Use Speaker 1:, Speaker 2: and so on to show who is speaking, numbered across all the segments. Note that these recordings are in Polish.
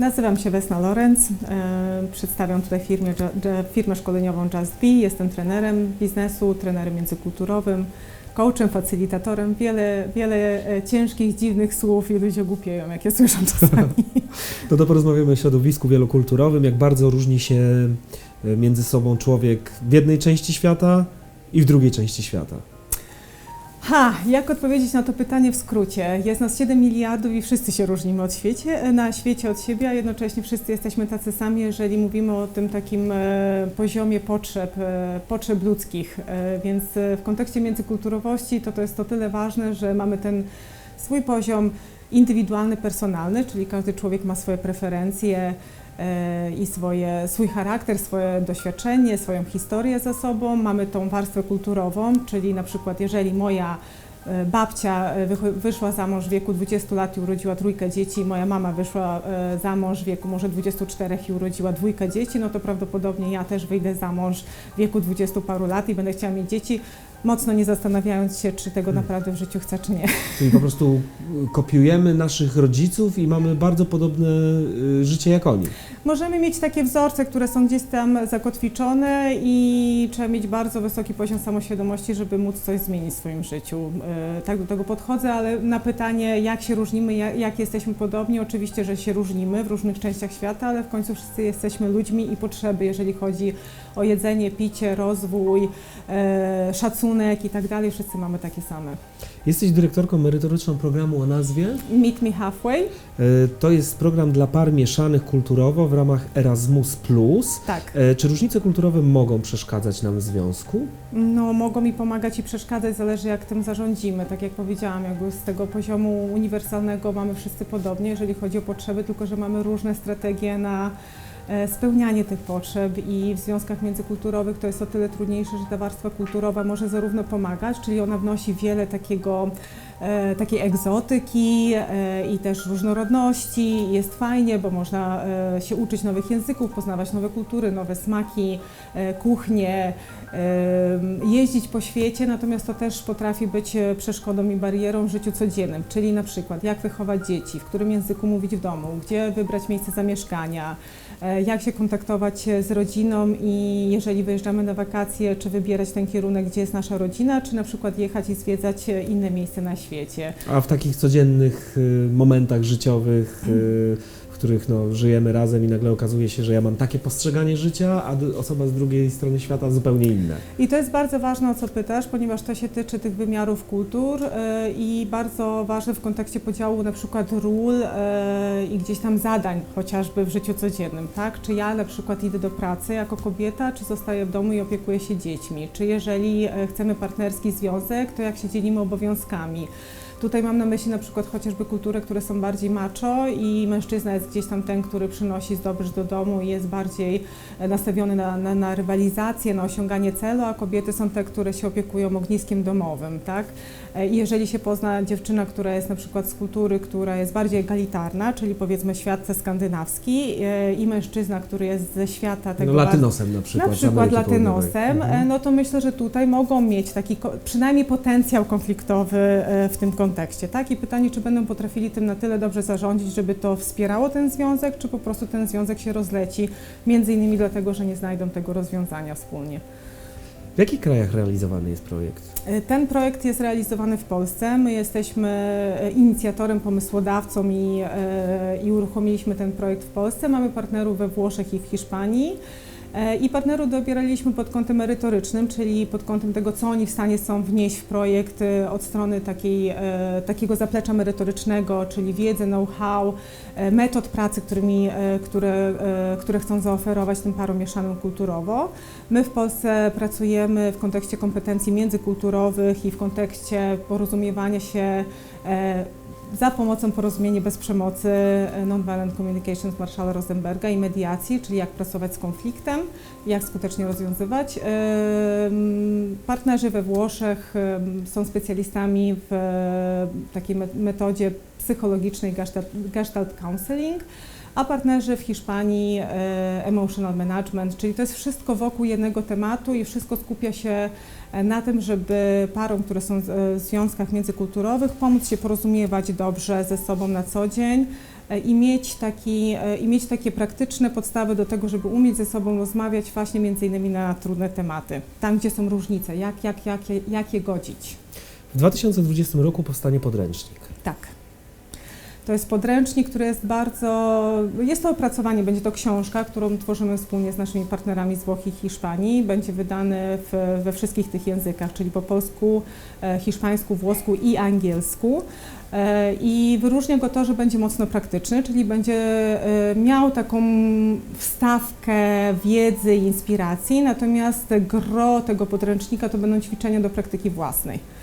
Speaker 1: Nazywam się Wesna Lorenz. E, przedstawiam tutaj firmę, firmę szkoleniową Just Be. Jestem trenerem biznesu, trenerem międzykulturowym, coachem, facylitatorem. Wiele, wiele e, ciężkich, dziwnych słów i ludzie głupieją, jak je słyszą czasami.
Speaker 2: No to porozmawiamy o środowisku wielokulturowym, jak bardzo różni się e, między sobą człowiek w jednej części świata i w drugiej części świata.
Speaker 1: Ha, jak odpowiedzieć na to pytanie w skrócie? Jest nas 7 miliardów i wszyscy się różnimy od świecie, na świecie od siebie, a jednocześnie wszyscy jesteśmy tacy sami, jeżeli mówimy o tym takim e, poziomie potrzeb, e, potrzeb ludzkich. E, więc e, w kontekście międzykulturowości to to jest to tyle ważne, że mamy ten swój poziom indywidualny, personalny, czyli każdy człowiek ma swoje preferencje e, i swoje, swój charakter, swoje doświadczenie, swoją historię za sobą. Mamy tą warstwę kulturową, czyli na przykład jeżeli moja e, babcia e, wyszła za mąż w wieku 20 lat i urodziła trójkę dzieci, moja mama wyszła e, za mąż w wieku może 24 i urodziła dwójkę dzieci, no to prawdopodobnie ja też wyjdę za mąż w wieku 20 paru lat i będę chciała mieć dzieci, mocno nie zastanawiając się, czy tego
Speaker 2: Hmm.
Speaker 1: naprawdę w życiu chcę, czy nie.
Speaker 2: Czyli po prostu kopiujemy naszych rodziców i mamy bardzo podobne e, życie jak oni.
Speaker 1: Możemy mieć takie wzorce, które są gdzieś tam zakotwiczone i trzeba mieć bardzo wysoki poziom samoświadomości, żeby móc coś zmienić w swoim życiu. E, Tak do tego podchodzę, ale na pytanie, jak się różnimy, jak, jesteśmy podobni, oczywiście, że się różnimy w różnych częściach świata, ale w końcu wszyscy jesteśmy ludźmi i potrzeby, jeżeli chodzi o jedzenie, picie, rozwój, e, szacunek i tak dalej, wszyscy mamy takie same.
Speaker 2: Jesteś dyrektorką merytoryczną programu o nazwie.
Speaker 1: Meet me halfway?
Speaker 2: E, To jest program dla par mieszanych kulturowo w ramach Erasmus.
Speaker 1: Tak.
Speaker 2: E, Czy różnice kulturowe mogą przeszkadzać nam w związku?
Speaker 1: No, mogą mi pomagać i przeszkadzać, zależy jak tym zarządzimy. Tak jak powiedziałam, jakby z tego poziomu uniwersalnego mamy wszyscy podobnie, jeżeli chodzi o potrzeby, tylko że mamy różne strategie na spełnianie tych potrzeb i w związkach międzykulturowych to jest o tyle trudniejsze, że ta warstwa kulturowa może zarówno pomagać, czyli ona wnosi wiele takiego e, takiej egzotyki e, i też różnorodności. Jest fajnie, bo można e, się uczyć nowych języków, poznawać nowe kultury, nowe smaki, e, kuchnie, e, jeździć po świecie, natomiast to też potrafi być e, przeszkodą i barierą w życiu codziennym, czyli na przykład jak wychować dzieci, w którym języku mówić w domu, gdzie wybrać miejsce zamieszkania, e, jak się kontaktować e, z rodziną i jeżeli wyjeżdżamy na wakacje, czy wybierać ten kierunek, gdzie jest nasza rodzina, czy na przykład jechać i zwiedzać e, inne miejsca na świecie.
Speaker 2: A w takich codziennych y, momentach życiowych, y, których no, żyjemy razem i nagle okazuje się, że ja mam takie postrzeganie życia, a osoba z drugiej strony świata zupełnie inne.
Speaker 1: I to jest bardzo ważne, o co pytasz, ponieważ to się tyczy tych wymiarów kultur e, i bardzo ważne w kontekście podziału na przykład ról e, i gdzieś tam zadań, chociażby w życiu codziennym, tak? Czy ja na przykład idę do pracy jako kobieta, czy zostaję w domu i opiekuję się dziećmi? Czy jeżeli e, chcemy partnerski związek, to jak się dzielimy obowiązkami? Tutaj mam na myśli na przykład chociażby kultury, które są bardziej macho i mężczyzna jest gdzieś tam ten, który przynosi zdobycz do domu i jest bardziej e, nastawiony na, na, na rywalizację, na osiąganie celu, a kobiety są te, które się opiekują ogniskiem domowym, tak? E, jeżeli się pozna dziewczyna, która jest na przykład z kultury, która jest bardziej egalitarna, czyli powiedzmy świat skandynawski e, i mężczyzna, który jest ze świata tego
Speaker 2: No, latynosem na przykład.
Speaker 1: na przykład latynosem,
Speaker 2: Mhm.
Speaker 1: e, no to myślę, że tutaj mogą mieć taki przynajmniej potencjał konfliktowy w tym kontekście, tak? I pytanie, czy będą potrafili tym na tyle dobrze zarządzić, żeby to wspierało ten związek, czy po prostu ten związek się rozleci, między innymi dlatego, że nie znajdą tego rozwiązania wspólnie.
Speaker 2: W jakich krajach realizowany jest projekt?
Speaker 1: E, Ten projekt jest realizowany w Polsce. My jesteśmy e, inicjatorem, pomysłodawcą i, e, i uruchomiliśmy ten projekt w Polsce. Mamy partnerów we Włoszech i w Hiszpanii. E, I partnerów dobieraliśmy pod kątem merytorycznym, czyli pod kątem tego, co oni w stanie są wnieść w projekt e, od strony takiej, e, takiego zaplecza merytorycznego, czyli wiedzy, know-how, metod pracy, którymi, które, które chcą zaoferować tym parom mieszanym kulturowo. My w Polsce pracujemy w kontekście kompetencji międzykulturowych i w kontekście porozumiewania się za pomocą porozumienia bez przemocy e, Nonviolent Communications Marszala Rosenberga i mediacji, czyli jak pracować z konfliktem, jak skutecznie rozwiązywać. Em, Partnerzy we Włoszech em, są specjalistami w e, takiej me- metodzie psychologicznej gestalt, counseling, a partnerzy w Hiszpanii e, emotional management, czyli to jest wszystko wokół jednego tematu i wszystko skupia się e, na tym, żeby parom, które są w e, związkach międzykulturowych, pomóc się porozumiewać dobrze ze sobą na co dzień, e, i mieć, taki, e, i mieć takie praktyczne podstawy do tego, żeby umieć ze sobą rozmawiać właśnie między innymi na trudne tematy, tam gdzie są różnice, jak, jak, jak, jak je godzić.
Speaker 2: W 2020 roku powstanie podręcznik.
Speaker 1: Tak. To jest podręcznik, który jest bardzo. Jest to opracowanie, będzie to książka, którą tworzymy wspólnie z naszymi partnerami z Włoch i Hiszpanii. Będzie wydany w, we wszystkich tych językach, czyli po polsku, e, hiszpańsku, włosku i angielsku. E, I wyróżnia go to, że będzie mocno praktyczny, czyli będzie e, miał taką wstawkę wiedzy i inspiracji, natomiast gro tego podręcznika to będą ćwiczenia do praktyki własnej.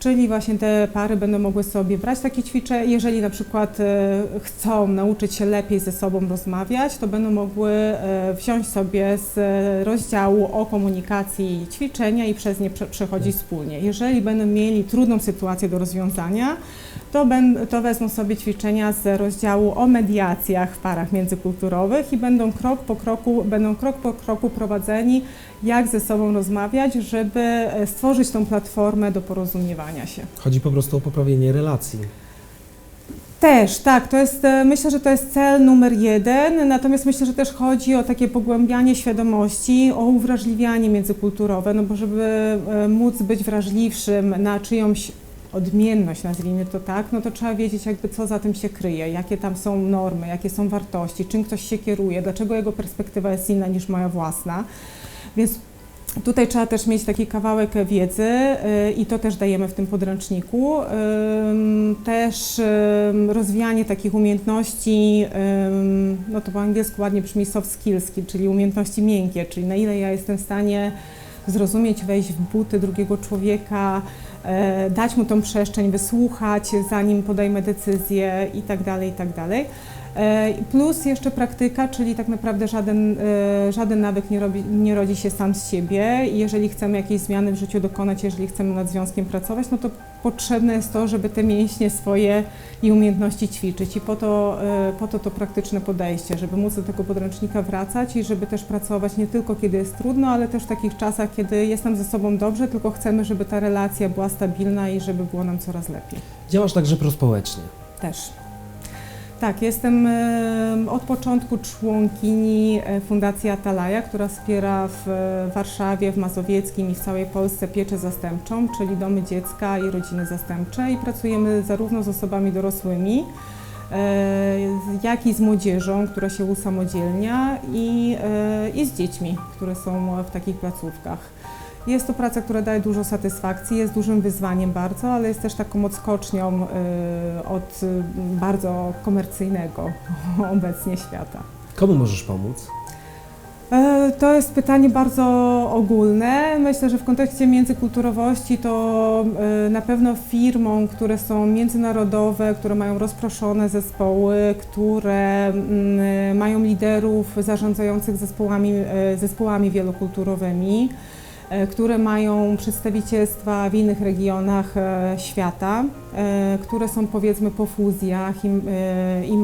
Speaker 1: Czyli właśnie te pary będą mogły sobie brać takie ćwiczenia, jeżeli na przykład e, chcą nauczyć się lepiej ze sobą rozmawiać, to będą mogły e, wziąć sobie z e, rozdziału o komunikacji ćwiczenia i przez nie prze, przechodzić wspólnie. Jeżeli będą mieli trudną sytuację do rozwiązania, to, ben, to wezmą sobie ćwiczenia z rozdziału o mediacjach w parach międzykulturowych i będą krok po kroku, będą krok po kroku prowadzeni, jak ze sobą rozmawiać, żeby stworzyć tą platformę do porozumiewania się.
Speaker 2: Chodzi po prostu o poprawienie relacji.
Speaker 1: Też, tak, to jest, e, myślę, że to jest cel numer jeden, natomiast myślę, że też chodzi o takie pogłębianie świadomości, o uwrażliwianie międzykulturowe, no bo żeby e, móc być wrażliwszym na czyjąś odmienność, nazwijmy to tak, no to trzeba wiedzieć jakby co za tym się kryje, jakie tam są normy, jakie są wartości, czym ktoś się kieruje, dlaczego jego perspektywa jest inna niż moja własna, więc Tutaj trzeba też mieć taki kawałek wiedzy y, i to też dajemy w tym podręczniku. Też rozwijanie takich umiejętności, no to po angielsku ładnie brzmi soft skills, czyli umiejętności miękkie, czyli na ile ja jestem w stanie zrozumieć, wejść w buty drugiego człowieka, e, dać mu tą przestrzeń, wysłuchać, zanim podejmę decyzję i tak E, Plus jeszcze praktyka, czyli tak naprawdę żaden, e, żaden nawyk nie, robi, nie rodzi się sam z siebie jeżeli chcemy jakiejś zmiany w życiu dokonać, jeżeli chcemy nad związkiem pracować, no to potrzebne jest to, żeby te mięśnie swoje i umiejętności ćwiczyć i po to, e, po to to praktyczne podejście, żeby móc do tego podręcznika wracać i żeby też pracować nie tylko kiedy jest trudno, ale też w takich czasach, kiedy jestem ze sobą dobrze, tylko chcemy, żeby ta relacja była stabilna i żeby było nam coraz lepiej.
Speaker 2: Działasz także prospołecznie.
Speaker 1: Też. Tak, jestem e, od początku członkini e, Fundacji Atalaja, która wspiera w e, Warszawie, w Mazowieckim i w całej Polsce pieczę zastępczą, czyli domy dziecka i rodziny zastępcze i pracujemy zarówno z osobami dorosłymi, jak i z młodzieżą, która się usamodzielnia i, i z dziećmi, które są w takich placówkach. Jest to praca, która daje dużo satysfakcji, jest dużym wyzwaniem bardzo, ale jest też taką odskocznią y, od y, bardzo komercyjnego obecnie świata.
Speaker 2: Komu możesz pomóc?
Speaker 1: E, To jest pytanie bardzo ogólne. Myślę, że w kontekście międzykulturowości to e, na pewno firmom, które są międzynarodowe, które mają rozproszone zespoły, które mm, mają liderów zarządzających zespołami, e, zespołami wielokulturowymi, które mają przedstawicielstwa w innych regionach e, świata, e, które są powiedzmy po fuzjach i, e, i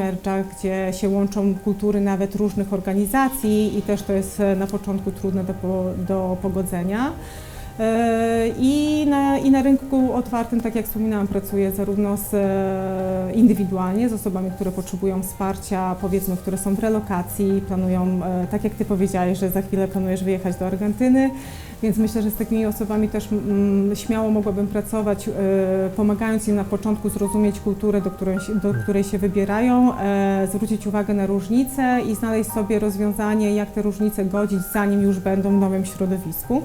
Speaker 1: gdzie się łączą kultury nawet różnych organizacji i też to jest e, na początku trudne do, do pogodzenia. E, I na, I na rynku otwartym, tak jak wspominałam, pracuję zarówno z, e, indywidualnie z osobami, które potrzebują wsparcia, powiedzmy, które są w relokacji, planują, e, tak jak Ty powiedziałeś, że za chwilę planujesz wyjechać do Argentyny, więc myślę, że z takimi osobami też mm, śmiało mogłabym pracować, e, pomagając im na początku zrozumieć kulturę, do której, się- do której się wybierają, e, zwrócić uwagę na różnice i znaleźć sobie rozwiązanie, jak te różnice godzić, zanim już będą w nowym środowisku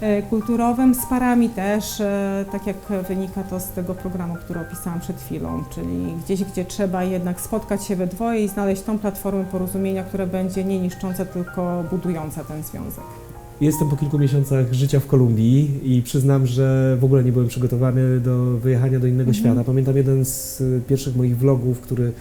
Speaker 1: e, kulturowym, z parami też, tak jak wynika to z tego programu, który opisałam przed chwilą, czyli gdzieś, gdzie trzeba jednak spotkać się we dwoje i znaleźć tą platformę porozumienia, która będzie nie niszcząca, tylko budująca ten związek.
Speaker 2: Jestem po kilku miesiącach życia w Kolumbii i przyznam, że w ogóle nie byłem przygotowany do wyjechania do innego
Speaker 1: Mhm.
Speaker 2: świata. Pamiętam jeden z y, pierwszych moich vlogów, który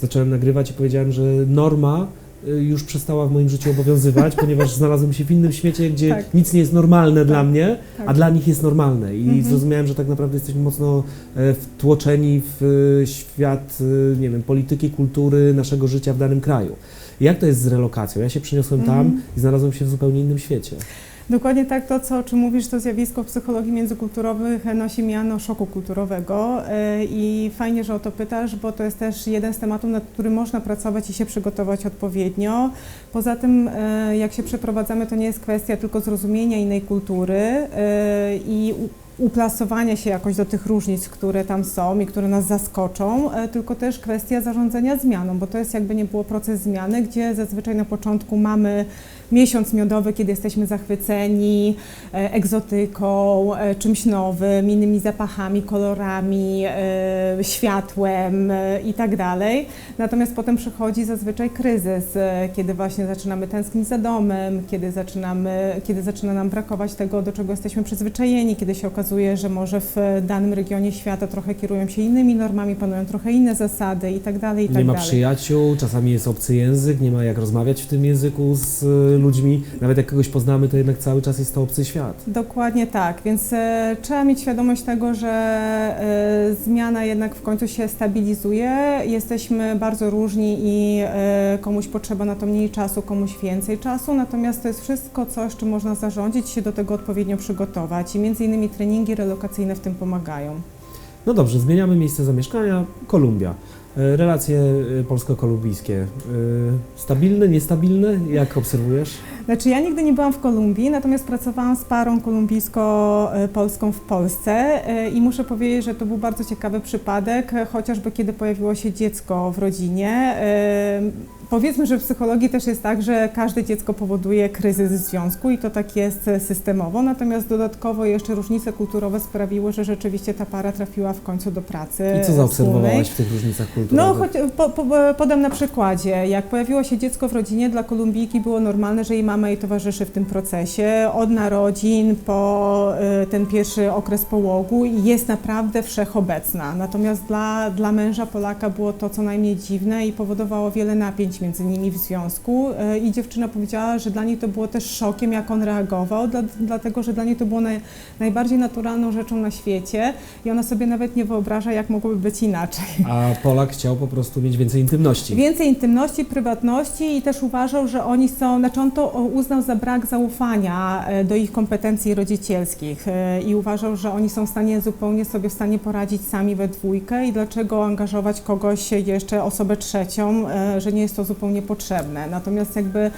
Speaker 2: zacząłem nagrywać i powiedziałem, że norma y, już przestała w moim życiu obowiązywać, ponieważ znalazłem się w innym świecie, gdzie
Speaker 1: Tak.
Speaker 2: nic nie jest normalne dla
Speaker 1: Tak.
Speaker 2: mnie,
Speaker 1: Tak.
Speaker 2: a dla nich jest normalne. I
Speaker 1: Mhm.
Speaker 2: zrozumiałem, że tak naprawdę jesteśmy mocno e, wtłoczeni w y, świat, nie wiem, polityki, kultury, naszego życia w danym kraju. Jak to jest z relokacją? Ja się przeniosłem tam
Speaker 1: Mhm.
Speaker 2: i znalazłem się w zupełnie innym świecie.
Speaker 1: Dokładnie tak, to co, o czym mówisz, to zjawisko w psychologii międzykulturowych nosi miano szoku kulturowego e, i fajnie, że o to pytasz, bo to jest też jeden z tematów, nad którym można pracować i się przygotować odpowiednio. Poza tym, e, jak się przeprowadzamy, to nie jest kwestia tylko zrozumienia innej kultury e, i u- uplasowania się jakoś do tych różnic, które tam są i które nas zaskoczą, e, tylko też kwestia zarządzania zmianą, bo to jest jakby nie było proces zmiany, gdzie zazwyczaj na początku mamy miesiąc miodowy, kiedy jesteśmy zachwyceni e, egzotyką, e, czymś nowym, innymi zapachami, kolorami, e, światłem i tak dalej. Natomiast potem przychodzi zazwyczaj kryzys, kiedy właśnie zaczynamy tęsknić za domem, kiedy, zaczynamy, kiedy zaczyna nam brakować tego, do czego jesteśmy przyzwyczajeni, kiedy się okazuje, że może w danym regionie świata trochę kierują się innymi normami, panują trochę inne zasady i tak dalej, i tak
Speaker 2: nie ma
Speaker 1: dalej.
Speaker 2: przyjaciół, czasami jest obcy język, nie ma jak rozmawiać w tym języku z ludźmi. Nawet jak kogoś poznamy, to jednak cały czas jest to obcy świat.
Speaker 1: Dokładnie tak, więc e, trzeba mieć świadomość tego, że e, zmiana jednak w końcu się stabilizuje. Jesteśmy bardzo różni i e, komuś potrzeba na to mniej czasu, komuś więcej czasu, natomiast to jest wszystko coś, czym można zarządzić, się do tego odpowiednio przygotować i między innymi treningi relokacyjne w tym pomagają.
Speaker 2: No dobrze, zmieniamy miejsce zamieszkania. Kolumbia. Y, Relacje y, polsko-kolumbijskie. y, Stabilne, niestabilne? Jak obserwujesz?
Speaker 1: Znaczy ja nigdy nie byłam w Kolumbii, natomiast pracowałam z parą kolumbijsko-polską w Polsce e, i muszę powiedzieć, że to był bardzo ciekawy przypadek, e, chociażby kiedy pojawiło się dziecko w rodzinie. Powiedzmy, że w psychologii też jest tak, że każde dziecko powoduje kryzys związku i to tak jest systemowo, natomiast dodatkowo jeszcze różnice kulturowe sprawiły, że rzeczywiście ta para trafiła w końcu do pracy
Speaker 2: I co zaobserwowałaś w tych różnicach kulturowych?
Speaker 1: No, choć, po, po, podam na przykładzie. Jak pojawiło się dziecko w rodzinie, dla Kolumbijki było normalne, że jej mama jej towarzyszy w tym procesie. Od narodzin po y, ten pierwszy okres połogu i jest naprawdę wszechobecna. Natomiast dla, dla męża Polaka było to co najmniej dziwne i powodowało wiele napięć między nimi w związku. Y, I dziewczyna powiedziała, że dla niej to było też szokiem, jak on reagował, dla, dlatego że dla niej to było naj, najbardziej naturalną rzeczą na świecie i ona sobie nawet nie wyobraża, jak mogłoby być inaczej.
Speaker 2: A Polak chciał po prostu mieć więcej intymności.
Speaker 1: Więcej intymności, prywatności i też uważał, że oni są, znaczy on to uznał za brak zaufania e, do ich kompetencji rodzicielskich e, i uważał, że oni są w stanie zupełnie sobie w stanie poradzić sami we dwójkę i dlaczego angażować kogoś jeszcze, osobę trzecią, e, że nie jest to zupełnie potrzebne. Natomiast jakby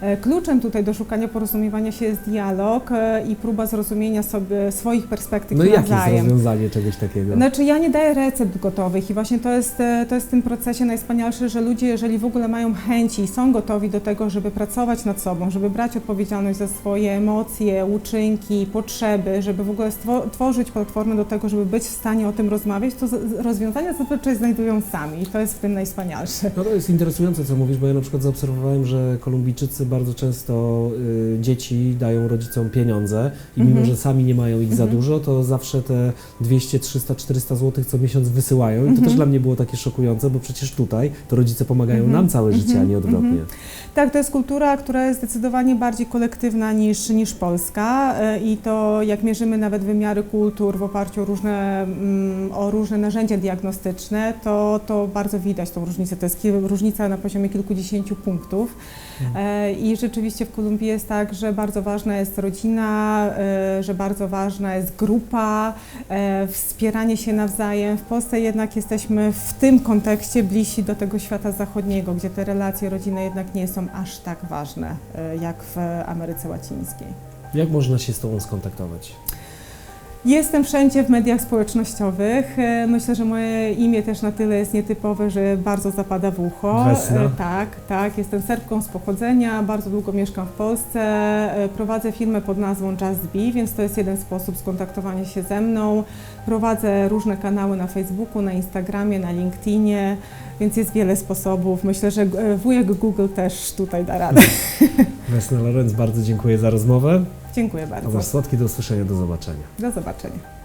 Speaker 1: e, kluczem tutaj do szukania porozumiewania się jest dialog e, i próba zrozumienia sobie swoich perspektyw
Speaker 2: No i jakie jest
Speaker 1: nawzajem.
Speaker 2: rozwiązanie czegoś takiego?
Speaker 1: Znaczy ja nie daję recept gotowych i właśnie to jest, e, to jest w tym procesie najwspanialsze, że ludzie, jeżeli w ogóle mają chęci i są gotowi do tego, żeby pracować nad sobą, żeby brać odpowiedzialność za swoje emocje, uczynki, potrzeby, żeby w ogóle tworzyć platformę do tego, żeby być w stanie o tym rozmawiać, to rozwiązania zazwyczaj znajdują sami i to jest w tym najwspanialsze.
Speaker 2: No to jest interesujące, co mówisz, bo ja na przykład zaobserwowałem, że Kolumbijczycy bardzo często y, dzieci dają rodzicom pieniądze i mimo,
Speaker 1: Mhm.
Speaker 2: że sami nie mają ich za
Speaker 1: Mhm.
Speaker 2: dużo, to zawsze te 200, 300, 400 zł co miesiąc wysyłają i to
Speaker 1: Mhm.
Speaker 2: też dla mnie było takie szokujące, bo przecież tutaj to rodzice pomagają
Speaker 1: Mhm.
Speaker 2: nam całe życie, a
Speaker 1: Mhm.
Speaker 2: nie odwrotnie.
Speaker 1: Mhm. Tak, to jest kultura, która jest zdecydowanie bardziej kolektywna niż, niż Polska e, i to jak mierzymy nawet wymiary kultur w oparciu o różne, mm, o różne narzędzia diagnostyczne, to, to bardzo widać tą różnicę. To jest różnica na poziomie kilkudziesięciu punktów. E, I rzeczywiście w Kolumbii jest tak, że bardzo ważna jest rodzina, e, że bardzo ważna jest grupa, e, wspieranie się nawzajem. W Polsce jednak jesteśmy w tym kontekście bliżsi do tego świata zachodniego, gdzie te relacje rodzinne jednak nie są aż tak ważne jak w Ameryce Łacińskiej.
Speaker 2: Jak można się z Tobą skontaktować?
Speaker 1: Jestem wszędzie w mediach społecznościowych. E, Myślę, że moje imię też na tyle jest nietypowe, że bardzo zapada w ucho.
Speaker 2: Wesna.
Speaker 1: E, Tak, tak. Jestem Serbką z pochodzenia, bardzo długo mieszkam w Polsce. E, Prowadzę firmę pod nazwą Just Be, więc to jest jeden sposób skontaktowania się ze mną. Prowadzę różne kanały na Facebooku, na Instagramie, na LinkedInie, więc jest wiele sposobów. Myślę, że wujek Google też tutaj da radę.
Speaker 2: Wesna Lorenz, bardzo dziękuję za rozmowę.
Speaker 1: Dziękuję bardzo.
Speaker 2: Tomasz Słodki, do usłyszenia, do zobaczenia.
Speaker 1: Do zobaczenia.